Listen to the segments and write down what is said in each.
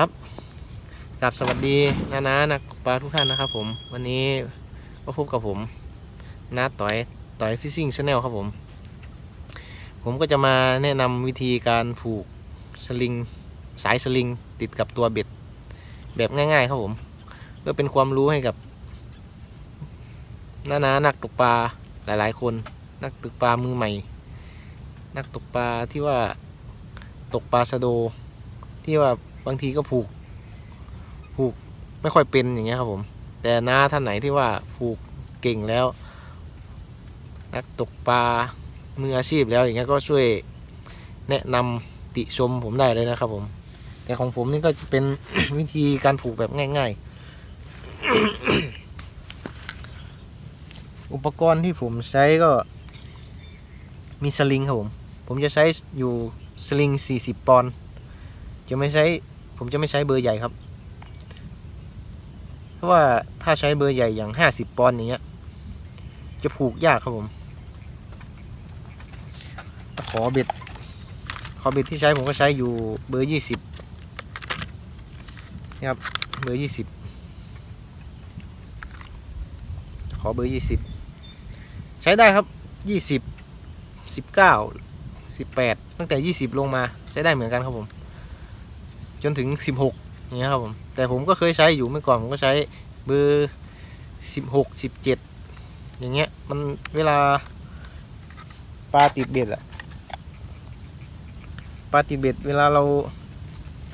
ครับกลับสวัสดีนานานักปลาทุกท่านนะครับผม วันนี้ก็พบกับผมนาต่อยต่อยฟิชซิ่งชาแนลครับผม ผมก็จะมาแนะนำวิธีการผูกสลิงสายสลิงติดกับตัวเบ็ดแบบง่าย ๆ ครับผม เพื่อเป็นความรู้ให้กับนานานักตกปลาหลายๆ คน นักตกปลามือใหม่ นักตกปลาที่ว่าตกปลาสะโดที่ว่า บางทีก็ผูก ผูกไม่ค่อยเป็นอย่างเงี้ยครับผม แต่น้าท่านไหนที่ว่าผูกเก่งแล้ว นักตกปลามืออาชีพแล้วอย่างเงี้ยก็ช่วยแนะนำติชมผมได้เลยนะครับผม แต่ของผมนี่ก็จะเป็นวิธีการผูกแบบง่าย ๆ อุปกรณ์ที่ผมใช้ก็มีสลิงครับผม ผมจะใช้อยู่สลิง 40 ปอนด์ จะไม่ใช้ ผมจะไม่ใช้เบอร์ใหญ่ครับ เพราะว่าถ้าใช้เบอร์ใหญ่อย่าง50ปอนด์อย่างเงี้ย จะผูกยากครับผมตะขอเบ็ดขอเบ็ดที่ใช้ผมก็ใช้อยู่เบอร์20นี่ครับเบอร์20ขอเบอร์20ใช้ได้ครับ20 19 18ตั้งแต่20ลงมาใช้ได้เหมือนกันครับผม จนถึง 16อย่างเงี้ยครับผมแต่ผมก็เคยใช้อยู่เมื่อก่อนผมก็ใช้เบอร์ 16 17 อย่างเงี้ยมันเวลาปลาติดเบ็ดอะปลาติดเบ็ดเวลาเรา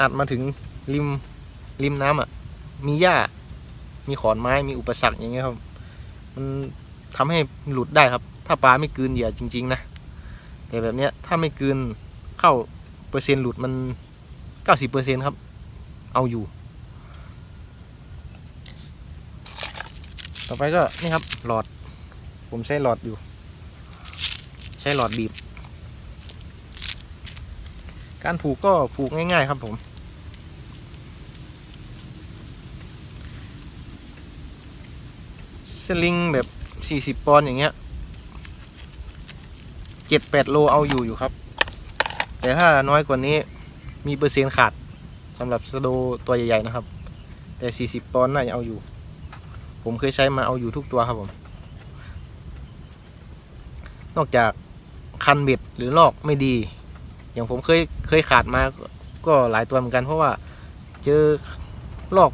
อัดมาถึงริมริมน้ำอะมีหญ้ามีขอนไม้มีอุปสรรคอย่างเงี้ยครับ มันทำให้หลุดได้ครับ ถ้าปลาไม่กืนเหยื่อจริง ๆ นะ แต่แบบเนี้ยถ้าไม่กืนเข้าเปอร์เซ็นต์หลุดมัน 90%ครับ เอาอยู่ ต่อไปก็นี่ครับหลอด ผมใช้หลอดอยู่ ใช้หลอดบีบ การผูกก็ผูกง่ายๆครับผม สลิงแบบ40ปอนด์อย่างเงี้ย7-8โลเอาอยู่อยู่ครับ แต่ถ้าน้อยกว่านี้ มีเปอร์เซ็นต์ขาดสำหรับสโดตัวใหญ่ๆนะครับ แต่ 40ปอนด์น่าจะเอาอยู่ ผมเคยใช้มาเอาอยู่ทุกตัวครับผม นอกจากคันเบ็ดหรือลอกไม่ดี อย่างผมเคยเคยขาดมาก็หลายตัวเหมือนกันเพราะว่าเจอลอก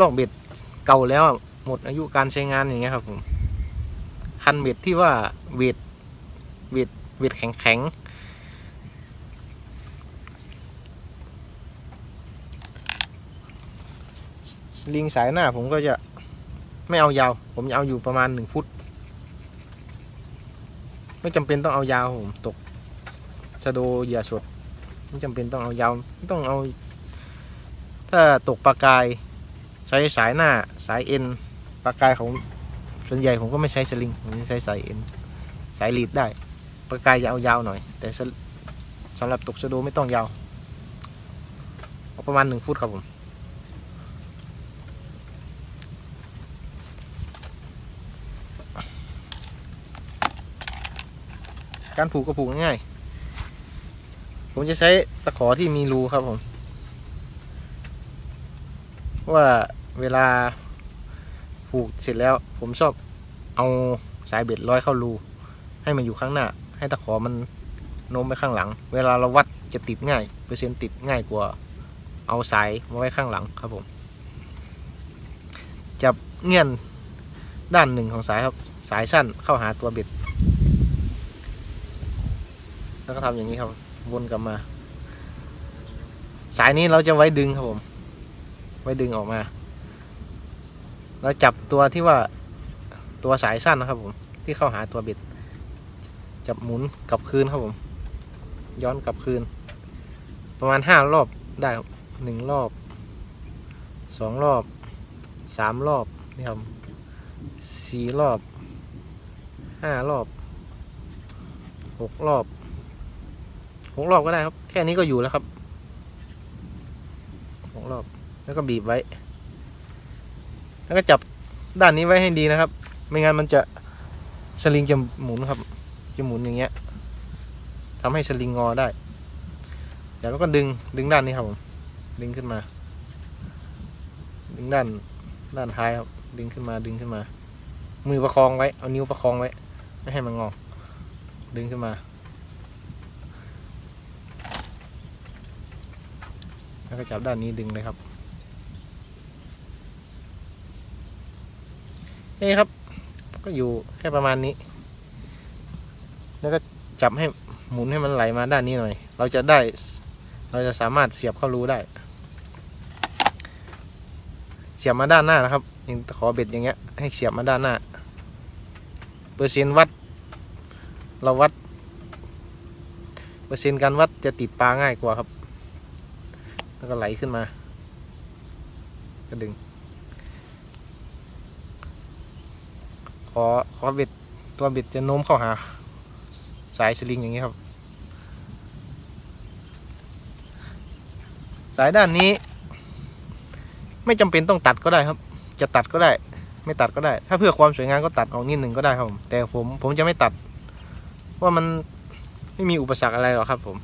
ลอกเบ็ดเก่าแล้วหมดอายุการใช้งานอย่างเงี้ยครับผมคันเบ็ดที่ว่าเวทเวทเวทแข็งแข็ง ลิงสายหน้าผมก็จะไม่เอายาว ผมจะเอาอยู่ประมาณหนึ่งฟุต ไม่จำเป็นต้องเอายาวผมตกสะโดเหยื่อสดไม่จำเป็นต้องเอายาวไม่ต้องเอา ถ้าตกปลากาย ใช้สายหน้าสายเอ็นปลากายของส่วนใหญ่ผมก็ไม่ใช้สลิงผมใช้สายเอ็นสายลีดได้ปลากายจะเอายาวหน่อย แต่สสำหรับตกสะโดไม่ต้องยาวเอาประมาณหนึ่งฟุตครับผม การผูกก็ผูกง่ายๆผมจะใช้ตะขอที่มีรูครับผมว่าเวลาผูกเสร็จแล้ว ผมชอบเอาสายเบ็ดร้อยเข้ารู ให้มันอยู่ข้างหน้า ให้ตะขอมันโน้มไปข้างหลัง เวลาเราวัดจะติดง่ายเปอร์เซ็นต์ติดง่ายกว่าเอาสายมาไว้ข้างหลังครับผมจับเงี่ยนด้านหนึ่งของสายครับสายสั้นเข้าหาตัวเบ็ด แล้วก็ทำอย่างนี้ครับ วนกลับมา สายนี้เราจะไว้ดึงครับผม ไว้ดึงออกมา เราจับตัวที่ว่าตัวสายสั้นนะครับผม ที่เข้าหาตัวเบ็ด จับหมุนกลับคืนครับผม ย้อนกลับคืน ประมาณห้ารอบได้หนึ่งรอบสองรอบสามรอบนี่ครับสี่รอบห้ารอบหกรอบ หกรอบก็ได้ครับ แค่นี้ก็อยู่แล้วครับหกรอบ แล้วก็บีบไว้ แล้วก็จับด้านนี้ไว้ให้ดีนะครับ ไม่งั้นมันจะสลิงจะหมุนครับจะหมุนอย่างเงี้ยทำให้สลิงงอได้เดี๋ยวเราก็ดึงดึงด้านนี้ครับผมดึงขึ้นมา ดึงด้านด้านท้ายครับ ดึงขึ้นมาดึงขึ้นมา มือประคองไว้เอานิ้วประคองไว้ ไม่ให้มันงอ ดึงขึ้นมา แล้วก็จับด้านนี้ดึงเลยครับนี่ครับ ก็อยู่แค่ประมาณนี้ แล้วก็จับให้หมุนให้มันไหลมาด้านนี้หน่อย เราจะได้ เราจะสามารถเสียบเข้ารูได้ เสียบมาด้านหน้านะครับย่างขอเบ็ดอย่างเงี้ย ให้เสียบมาด้านหน้า เปอร์เซ็นต์วัด เราวัด เปอร์เซ็นต์การวัดจะติดปลาง่ายกว่าครับ แล้วก็ไหลขึ้นมา ก็ดึง ขอขอเบ็ดตัวเบ็ดจะโน้มเข้าหา สายสลิงอย่างนี้ครับ สายด้านนี้ ไม่จำเป็นต้องตัดก็ได้ครับ จะตัดก็ได้ ไม่ตัดก็ได้ ถ้าเพื่อความสวยงามก็ตัดออกนิดหนึ่งก็ได้ครับผมแต่ผมผมจะไม่ตัด ว่ามันไม่มีอุปสรรคอะไรหรอกครับผม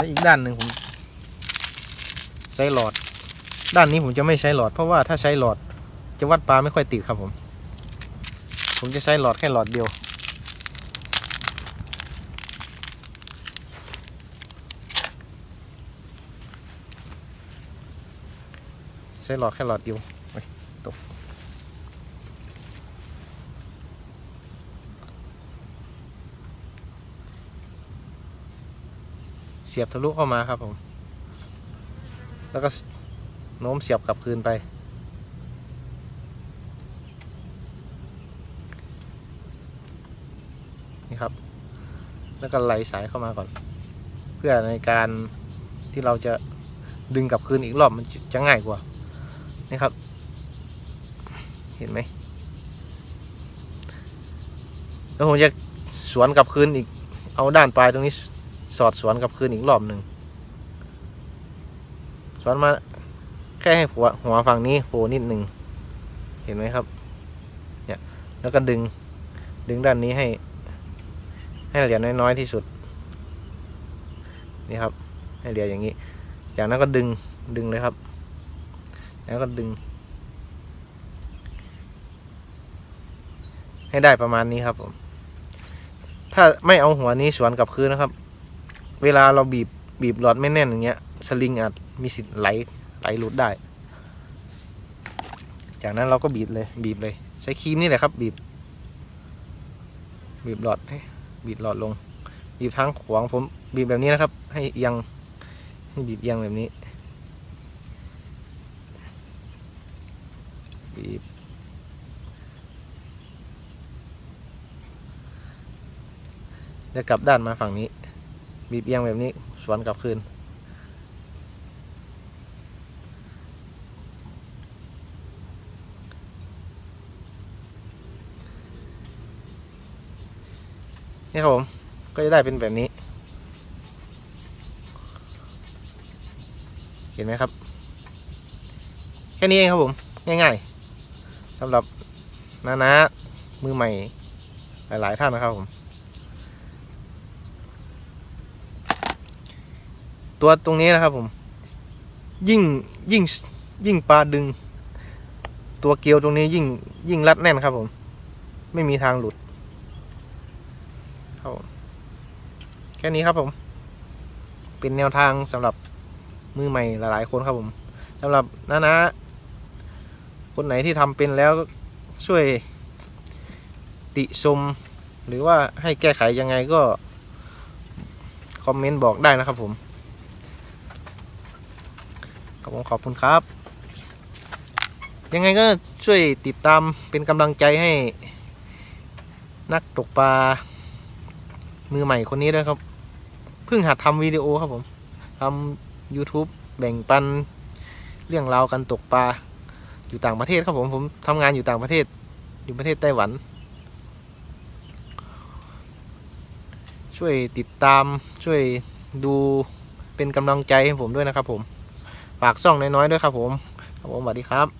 และอีกด้านหนึ่งผมใช้หลอด ด้านนี้ผมจะไม่ใช้หลอด เพราะว่าถ้าใช้หลอดจะวัดปลาไม่ค่อยติดครับผม ผมจะใช้หลอดแค่หลอดเดียว ใช้หลอดแค่หลอดเดียวโอ้ยตก เสียบทะลุเข้ามาครับผม แล้วก็โน้มเสียบกลับคืนไป นี่ครับ แล้วก็ไหลสายเข้ามาก่อน เพื่อในการที่เราจะดึงกลับคืนอีกรอบมันจะง่ายกว่า นี่ครับ เห็นไหม แล้วผมจะสวนกลับคืนอีก เอาด้านปลายตรงนี้ สอดสวนกับคืนอีกรอบหนึ่งสวนมาแค่ให้หัวหัวฝั่งนี้โผล่นิดหนึ่งเห็นไหมครับเนี่ยแล้วก็ดึงดึงด้านนี้ให้ ให้เหรียญน้อยๆที่สุดนี่ครับ ให้เหรียญอย่างนี้ จากนั้นก็ดึงดึงเลยครับ แล้วก็ดึง ให้ได้ประมาณนี้ครับผมถ้าไม่เอาหัวนี้สวนกับคืนนะครับ เวลาเราบีบบีบหลอดไม่แน่นอย่างเงี้ยสลิงอาจมีสิทธิ์ไหลไหลหลุดได้ จากนั้นเราก็บีบเลย บีบเลย ใช้ครีมนี่แหละครับ บีบ บีบหลอดให้บีบหลอดลง บีบทั้งขวางผมบีบแบบนี้นะครับ ให้เอียงให้บีบเอียงแบบนี้ บีบจะกลับด้านมาฝั่งนี้ บีบเอียงแบบนี้สวนกลับคืน นี่ครับผม ก็จะได้เป็นแบบนี้ เห็นไหมครับ แค่นี้เองครับผม ง่ายๆสำหรับน้านามือใหม่หลายๆท่านนะครับผม ตัวตรงนี้นะครับผมยิ่งยิ่งยิ่งปลาดึง ตัวเกลียวตรงนี้ยิ่งยิ่งรัดแน่นครับผม ไม่มีทางหลุดครับแค่นี้ครับผม เป็นแนวทางสำหรับมือใหม่หลายๆคนครับผมสำหรับน้านะคนไหนที่ทำเป็นแล้วช่วยติชม หรือว่าให้แก้ไขยังไงก็ คอมเมนต์บอกได้นะครับผม ครับผมขอบคุณครับ ยังไงก็ช่วยติดตามเป็นกำลังใจให้ นักตกปลามือใหม่คนนี้ด้วยครับ เพิ่งหัดทำวิดีโอครับผมทำ YouTube แบ่งปันเรื่องราวการตกปลาอยู่ต่างประเทศครับผมผมทำงานอยู่ต่างประเทศ อยู่ประเทศไต้หวัน ช่วยติดตามช่วยดูเป็นกำลังใจให้ผมด้วยนะครับผม ฝากช่องน้อยๆด้วยครับผมครับผมสวัสดีครับ